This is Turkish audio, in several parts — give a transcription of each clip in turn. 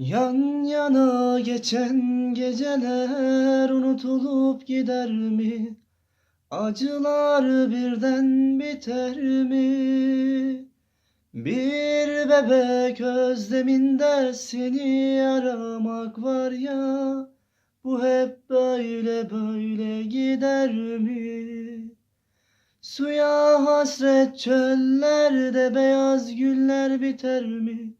Yan yana geçen geceler unutulup gider mi? Acılar birden biter mi? Bir bebek özleminde seni aramak var ya Bu hep böyle böyle gider mi? Suya hasret çöllerde beyaz güller biter mi?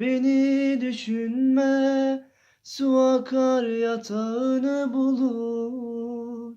beni düşünme Su akar yatağını bulur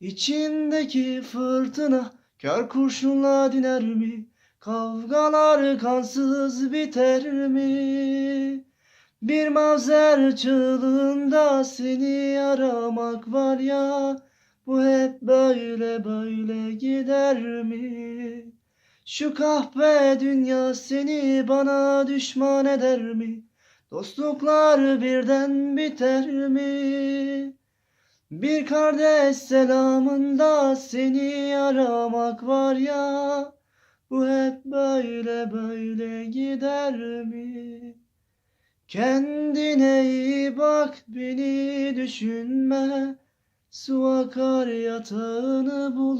İçindeki fırtına kör kurşunla diner mi? Kavgalar kansız biter mi? Bir mavzer çığlığında seni aramak var ya Bu hep böyle böyle? Şu kahpe dünya seni bana düşman eder mi? Dostluklar birden biter mi? Bir kardeş selamında seni aramak var ya Bu hep böyle böyle gider mi? Kendine iyi bak beni düşünme Su akar yatağını bulur